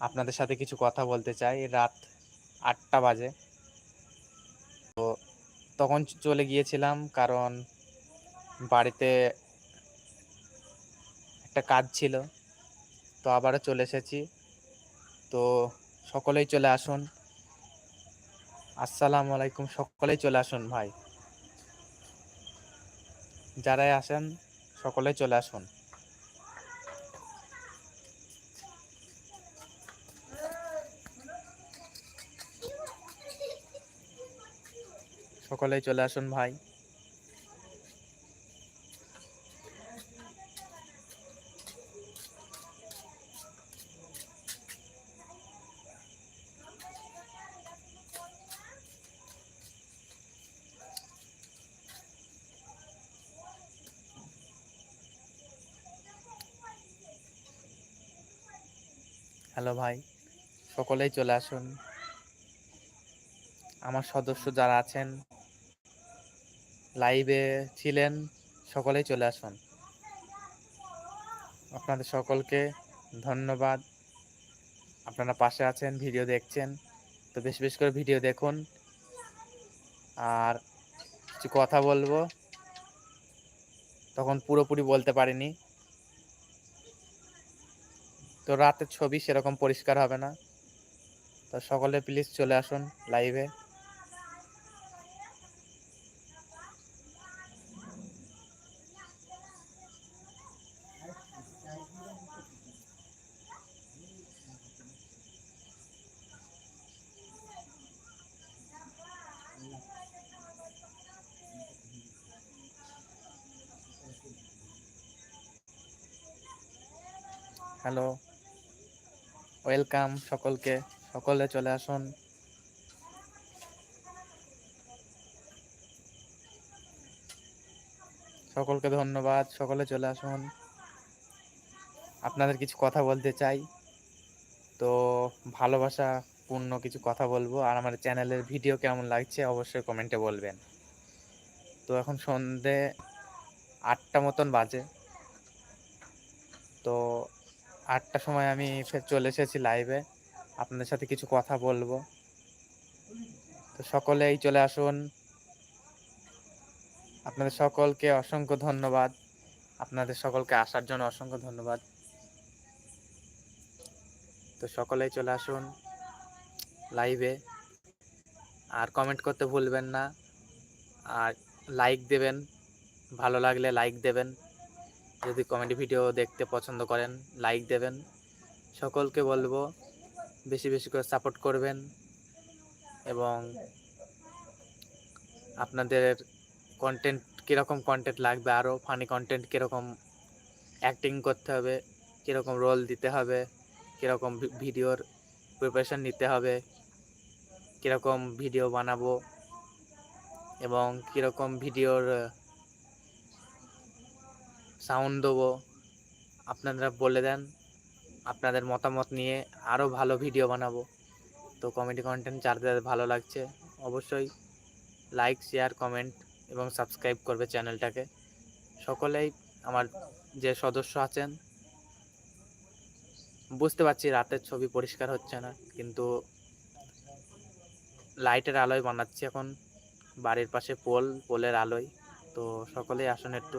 আপনাদের সাথে কিছু কথা বলতে চাই। রাত আটটা বাজে। তো তখন চলে গিয়েছিলাম কারণ বাড়িতে একটা কাজ ছিল। তো আবারও চলে এসেছি। তো সকলেই চলে আসুন। আসসালামু আলাইকুম। সকলেই চলে আসুন ভাই। যারাই আসেন, সকলেই চলে আসুন। সকলেই চলে আসুন ভাই। হ্যালো ভাই সকলেই চলে আসুন। আমার সদস্য যারা আছেন লাইভে ছিলেন, সকলেই চলে আসুন। আপনাদের সকলকে ধন্যবাদ। আপনারা পাশে আছেন, ভিডিও দেখছেন, তো বেশি বেশি করে ভিডিও দেখুন। আর কিছু কথা বলব, তখন পুরোপুরি বলতে পারিনি। তো রাতের ছবি সেরকম পরিষ্কার হবে না। তো সকলে প্লিজ চলে আসুন লাইভে হ্যালো। ওয়েলকাম সকলকে। সকলে চলে আসুন। সকলকে ধন্যবাদ। সকলে চলে আসুন। আপনাদের কিছু কথা বলতে চাই। তো ভালোবাসা পূর্ণ কিছু কথা বলব। আর আমার চ্যানেলের ভিডিও কেমন লাগছে অবশ্যই কমেন্টে বলবেন। তো এখন সন্ধে আটটা মতন বাজে। তো আটটার সময় আমি ফের চলে এসেছি লাইভে আপনাদের সাথে কিছু কথা বলব। তো সকলেই চলে আসুন। আপনাদের সকলকে অসংখ্য ধন্যবাদ। আপনাদের সকলকে আসার জন্য অসংখ্য ধন্যবাদ। তো সকলেই চলে আসুন লাইভে আর কমেন্ট করতে ভুলবেন না। আর লাইক দেবেন। ভালো লাগলে লাইক দেবেন। যদি কমেডি ভিডিও দেখতে পছন্দ করেন লাইক দেবেন। সকলকে বলব, বেশি বেশি করে সাপোর্ট করবেন এবং আপনাদের কন্টেন্ট কীরকম কন্টেন্ট লাগবে আরও ফানি কন্টেন্ট কীরকম অ্যাক্টিং করতে হবে, কীরকম রোল দিতে হবে, কীরকম ভিডিওর প্রিপারেশান নিতে হবে, কীরকম ভিডিও বানাবো এবং কীরকম ভিডিওর সাউন্ড দেবো। আপনারা বলে দেন, আপনাদের মতামত নিয়ে আরও ভালো ভিডিও বানাবো। তো কমেডি কন্টেন্ট যাদের ভালো লাগছে, অবশ্যই লাইক শেয়ার কমেন্ট এবং সাবস্ক্রাইব করবে চ্যানেলটাকে সকলেই আমার যে সদস্য আছেন, বুঝতে পারছি রাতের ছবি পরিষ্কার হচ্ছে না, কিন্তু লাইটের আলোয় বানাচ্ছি এখন, বাড়ির পাশে পোল, পোলের আলোয়। তো সকলেই আসুন একটু।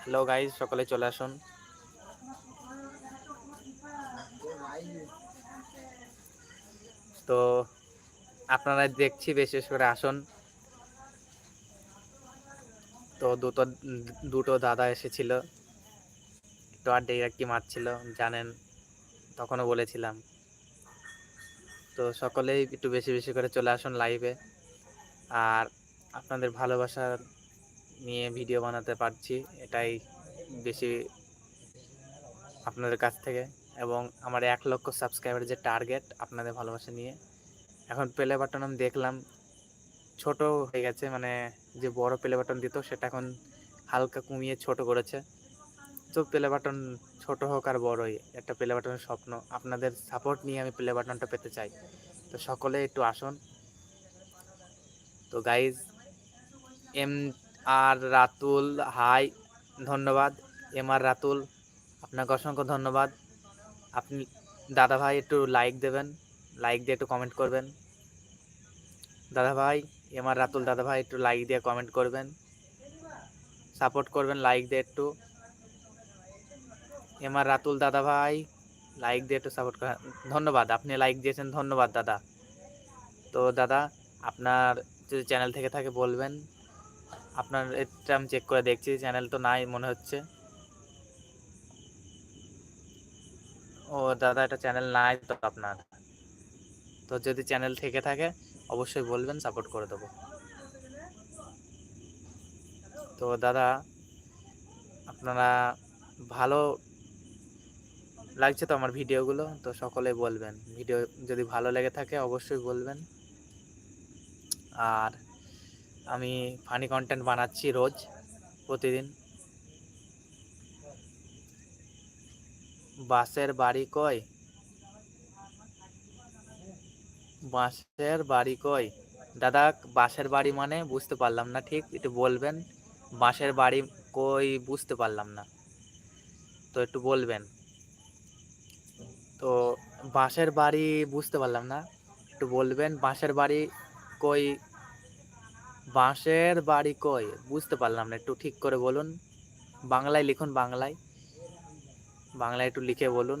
হ্যালো গাইজ সকলে চলে আসুন। তো আপনারা দেখছি বিশেষ করে আসুন। তো দুটো দুটো দাদা এসেছিল। আড্ডাই আর কি মারছিল জানেন, তখনও বলেছিলাম। তো সকলেই একটু বেশি বেশি করে চলে আসুন লাইভে আর আপনাদের ভালোবাসা নিয়ে ভিডিও বানাতে পারছি, এটাই বেশি আপনাদের কাছ থেকে। এবং আমার এক লক্ষ সাবস্ক্রাইবারের যে টার্গেট আপনাদের ভালোবাসা নিয়ে। এখন প্লে বাটন আমি দেখলাম, ছোট হয়ে গেছে মানে যে বড় প্লে বাটন দিত, সেটা এখন হালকা কমিয়ে ছোট করেছে। তো প্লে বাটন ছোট হোক আর বড়ই, একটা প্লে বাটনের স্বপ্ন। আপনাদের সাপোর্ট নিয়ে আমি প্লে বাটনটা পেতে চাই। তো সকলে একটু আসুন। তো guys M R Ratul hi ধন্যবাদ। এম আর রাতুল, আপনাকে অসংখ্য ধন্যবাদ। আপনি, দাদা ভাই একটু লাইক দেবেন। লাইক দিয়ে একটু কমেন্ট করবেন। দাদা ভাই এম আর রাতুল দাদা ভাই একটু লাইক দিয়ে কমেন্ট করবেন। সাপোর্ট করবেন লাইক দিয়ে একটু। এম আর রাতুল দাদা ভাই লাইক দিয়ে একটু সাপোর্ট করেন। ধন্যবাদ, আপনি লাইক দিয়েছেন, ধন্যবাদ দাদা। তো দাদা, আপনার যদি চ্যানেল থেকে থাকে বলবেন, আপনার এটা আমি চেক করে দেখছি চ্যানেল তো নাই মনে হচ্ছে। ও দাদা, এটা চ্যানেল নাই তো আপনার। তো যদি চ্যানেল থেকে থাকে, অবশ্যই বলবেন সাপোর্ট করে দেবো। তো দাদা, আপনারা ভালো লাগছে তো আমার ভিডিওগুলো, তো সকলে বলবেন। ভিডিও যদি ভালো লেগে থাকে অবশ্যই বলবেন। আর আমি ফানি কন্টেন্ট বানাচ্ছি রোজ, প্রতিদিন। বাসের বাড়ি কই? বাঁশের বাড়ি কই? দাদা, বাঁশের বাড়ি মানে বুঝতে পারলাম না ঠিক, একটু বলবেন। বাঁশের বাড়ি কই বুঝতে পারলাম না। তো একটু বলবেন। তো বাঁশের বাড়ি বুঝতে পারলাম না। একটু বলবেন, বাঁশের বাড়ি কই? বাঁশের বাড়ি কই? বুঝতে পারলাম না, একটু ঠিক করে বলুন। বাংলায় লিখুন, বাংলায়। বাংলায় একটু লিখে বলুন।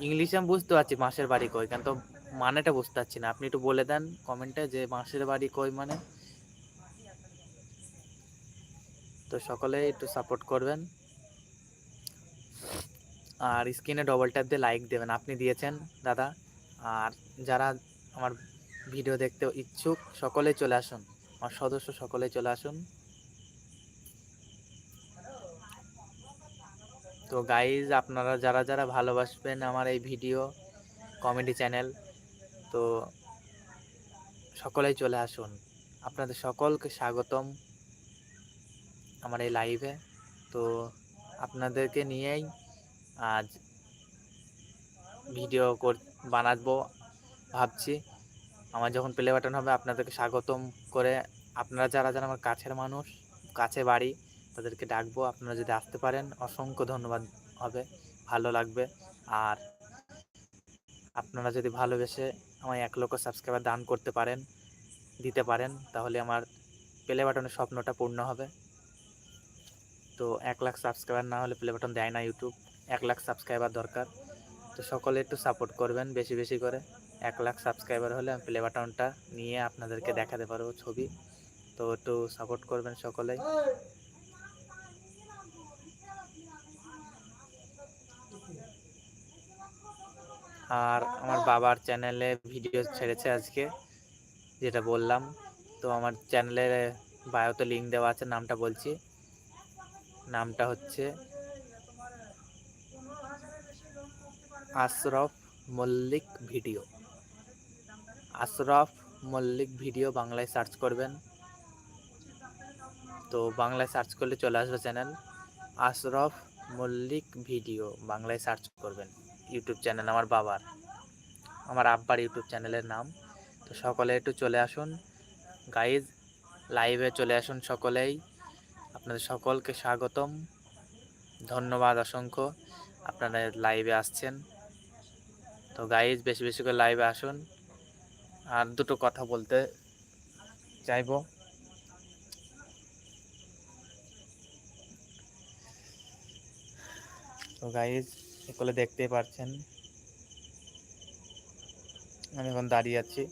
ইংলিশে আমি বুঝতে পারছি বাঁশের বাড়ি কই কিন্তু মানেটা বুঝতে পারছি না। আপনি একটু বলে দেন কমেন্টে যে বাঁশের বাড়ি কই মানে। তো সকলে একটু সাপোর্ট করবেন। আর স্ক্রিনে ডবল ট্যাপ দিয়ে লাইক দেবেন, আপনি দিয়েছেন, দাদা। আর যারা আমার ভিডিও দেখতে ইচ্ছুক, সকলে চলে আসুন। আমার সদস্য সকলে চলে আসুন। তো গাইজ আপনারা যারা যারা ভালোবাসবেন আমার এই ভিডিও কমেডি চ্যানেল তো সকলেই চলে আসুন। আপনাদের সকলকে স্বাগতম আমার এই লাইভে তো আপনাদেরকে নিয়েই আজ ভিডিও কর, বানাবো, ভাবছি। আমার যখন প্লে বাটন হবে, আপনাদেরকে স্বাগতম করে, আপনারা যারা যারা আমার কাছের মানুষ, কাছে বাড়ি, তাদেরকে ডাকবো। আপনারা যদি আসতে পারেন, অসংখ্য ধন্যবাদ হবে, ভালো লাগবে। আর আপনারা যদি ভালোবেসে আমায় এক লক্ষ সাবস্ক্রাইবার দান করতে পারেন, দিতে পারেন, তাহলে আমার প্লে বাটনের স্বপ্নটা পূর্ণ হবে। তো এক লাখ সাবস্ক্রাইবার না হলে প্লে বাটন দেয় না ইউটিউব এক লাখ সাবস্ক্রাইবার দরকার। তো সকলে একটু সাপোর্ট করবেন বেশি বেশি করে। এক লাখ সাবস্ক্রাইবার হলে আমি প্লে বাটনটা নিয়ে আপনাদেরকে দেখাতে পারব ছবি। তো একটু সাপোর্ট করবেন সকলেই আর আমার বাবার চ্যানেলে ভিডিও ছেড়েছে আজকে, যেটা বললাম। তো আমার চ্যানেলের বায়োতে লিঙ্ক দেওয়া আছে, নামটা বলছি। নামটা হচ্ছে আশরফ মল্লিক ভিডিও। আশরফ মল্লিক ভিডিও বাংলায় সার্চ করবেন। তো বাংলায় সার্চ করলে চলে আসবে চ্যানেল। আশরফ মল্লিক ভিডিও বাংলায় সার্চ করবেন। ইউটিউব চ্যানেল আমার বাবার। আমার আব্বার ইউটিউব চ্যানেলের নাম। তো সকলে একটু চলে আসুন। গাইজ লাইভে চলে আসুন সকলেই। আপনাদের সকলকে স্বাগতম। ধন্যবাদ অসংখ্য। আপনারা লাইভে আসছেন। তো গাইজ বেশি বেশি করে লাইভে আসুন। আর দুটো কথা বলতে চাইব। তো গাইজ এগুলো দেখতেই পারছেন। আমি এখন দাঁড়িয়ে আছি।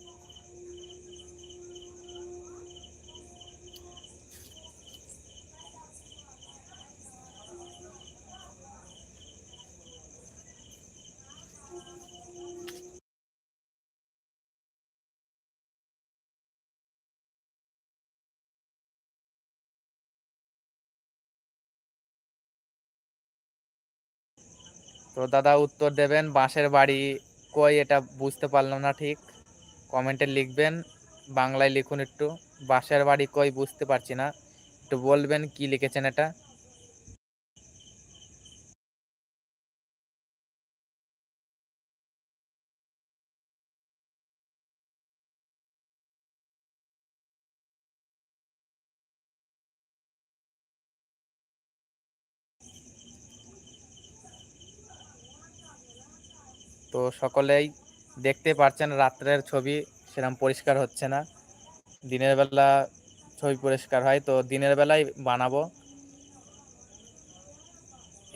তো দাদা উত্তর দেবেন, বাঁশের বাড়ি কই এটা বুঝতে পারলাম না ঠিক। কমেন্টে লিখবেন, বাংলায় লিখুন একটু। বাঁশের বাড়ি কই বুঝতে পারছি না। একটু বলবেন কি লিখেছেন এটা। তো সকলেই দেখতে পারছেন রাত্রের ছবি সেরকম পরিষ্কার হচ্ছে না। দিনের বেলা ছবি পরিষ্কার হয়, তো দিনের বেলায় বানাবো।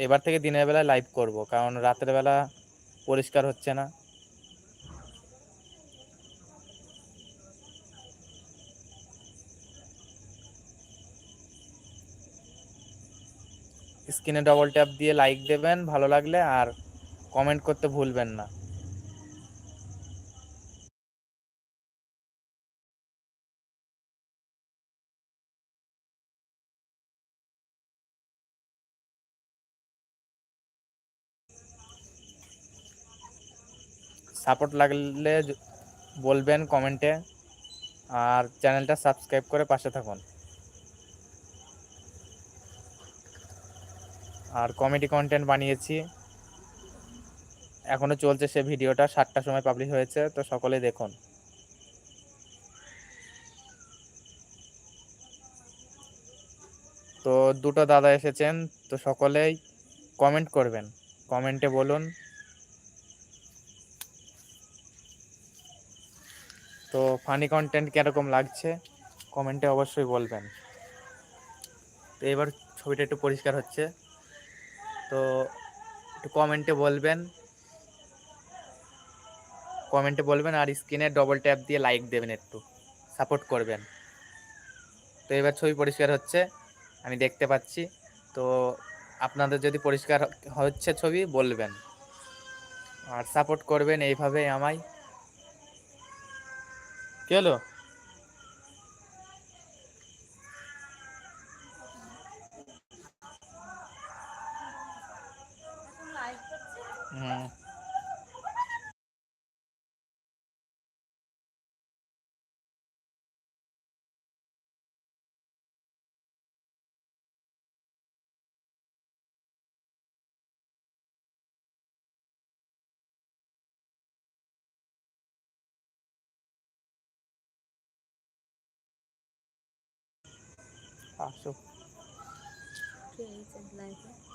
এবার থেকে দিনের বেলায় লাইভ করব, কারণ রাতের বেলা পরিষ্কার হচ্ছে না। স্ক্রিনে ডবল ট্যাপ দিয়ে লাইক দেবেন, ভালো লাগলে, আর কমেন্ট করতে ভুলবেন না। সাপোর্ট লাগলে বলবেন কমেন্টে আর চ্যানেলটা সাবস্ক্রাইব করে পাশে থাকুন। আর কমেডি কন্টেন্ট বানিয়েছি। এখনও চলছে সে ভিডিওটা, সাতটার সময় পাবলিশ হয়েছে, তো সকলে দেখুন। তো দুটো দাদা এসেছেন, তো সকলেই কমেন্ট করবেন। কমেন্টে বলুন। তো ফানি কন্টেন্ট কীরকম লাগছে কমেন্টে অবশ্যই বলবেন। তো এবার ছবিটা একটু পরিষ্কার হচ্ছে। তো একটু কমেন্টে বলবেন। কমেন্টে বলবেন আর স্ক্রিনে ডবল ট্যাপ দিয়ে লাইক দেবেন একটু সাপোর্ট করবেন। তো এবার ছবি পরিষ্কার হচ্ছে, আমি দেখতে পাচ্ছি। তো আপনাদের যদি পরিষ্কার হচ্ছে ছবি, বলবেন। আর সাপোর্ট করবেন এইভাবে আমায়। কি হলো? Okay, Creates and life.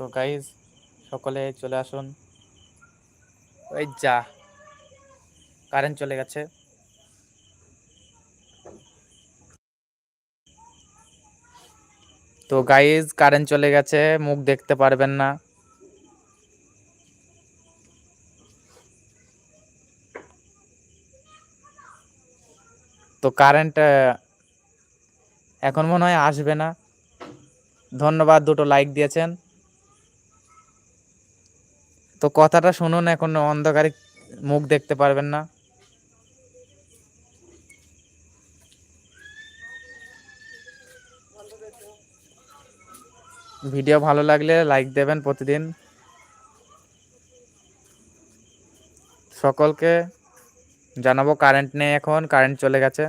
তো গাইজ সকলে চলে আসুন। ওই যা কারেন্ট চলে গেছে। তো গাইজ কারেন্ট চলে গেছে, মুখ দেখতে পারবেন না। তো কারেন্ট এখন মনে হয় আসবে না। ধন্যবাদ, দুটো লাইক দিয়েছেন। তো কথাটা শুনুন এখন, অন্ধকারে মুখ দেখতে পারবেন না। ভিডিও ভালো লাগলে লাইক দেবেন প্রতিদিন। সকলকে জানাব কারেন্ট নেই এখন, কারেন্ট চলে গেছে।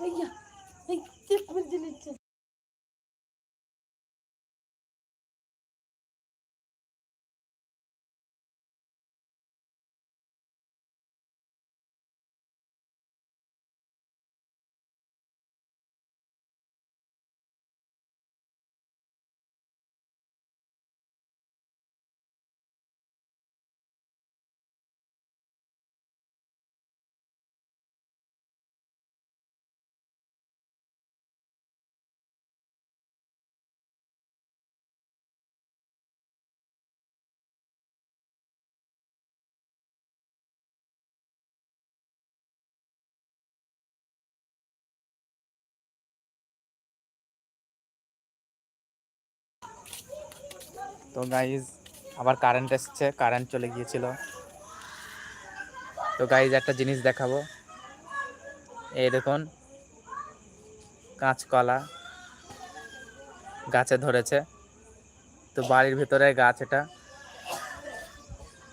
هيا هيا تكمل دنيتك তো গাইজ আবার কারেন্ট এসছে কারেন্ট চলে গিয়েছিল। তো গাইজ একটা জিনিস দেখাবো। এই দেখুন, কাঁচকলা গাছে ধরেছে। তো বাড়ির ভিতরে গাছ এটা।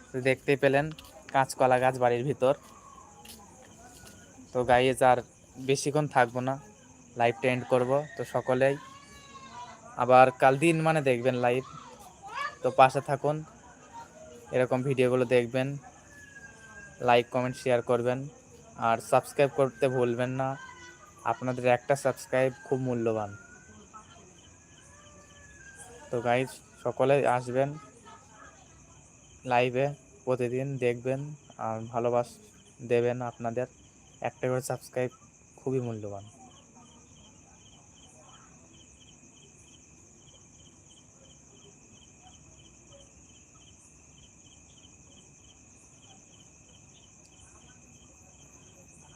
তো দেখতেই পেলেন, কাঁচকলা গাছ বাড়ির ভিতর। তো গাইজ আর বেশিক্ষণ থাকব না লাইভটা এন্ড করব। তো সকলেই আবার কাল দিন মানে দেখবেন লাইভ তো পাশে থাকুন। এরকম ভিডিওগুলো দেখবেন। লাইক কমেন্ট শেয়ার করবেন। আর সাবস্ক্রাইব করতে ভুলবেন না। আপনাদের একটা সাবস্ক্রাইব খুব মূল্যবান। তো গাইজ সকলে আসবেন লাইভে প্রতিদিন দেখবেন। আর ভালোবাস দেবেন আপনাদের। একটা করে সাবস্ক্রাইব খুবই মূল্যবান।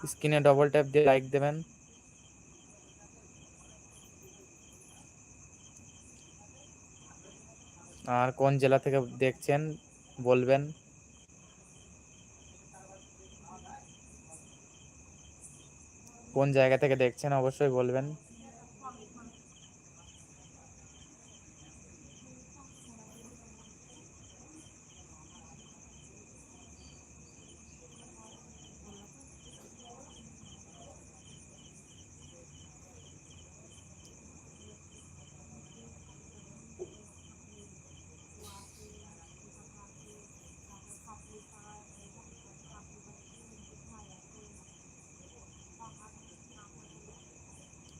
স্ক্রিনে ডবল ট্যাপ দিয়ে লাইক দেবেন। আর কোন জেলা থেকে দেখছেন, বলবেন। কোন জায়গা থেকে দেখছেন, অবশ্যই বলবেন।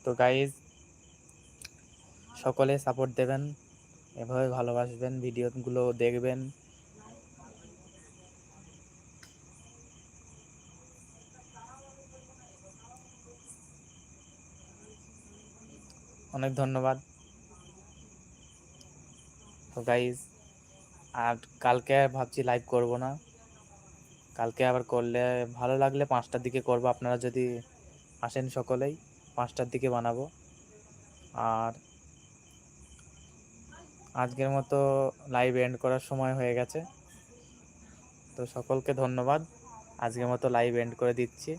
তো গাইজ সকলে সাপোর্ট দেবেন, এভাবে ভালোবাসবেন, ভিডিওগুলো দেখবেন। অনেক ধন্যবাদ। তো গাইজ আর কালকে ভাবছি লাইভ করব না। কালকে আবার করলে ভালো লাগলে পাঁচটার দিকে করব, আপনারা যদি আসেন সকলেই। পাঁচটার দিকে বানাবো। আর আজকের মতো লাইভ এন্ড করার সময় হয়ে গেছে। তো সকলকে ধন্যবাদ। আজকের মতো লাইভ এন্ড করে দিচ্ছি।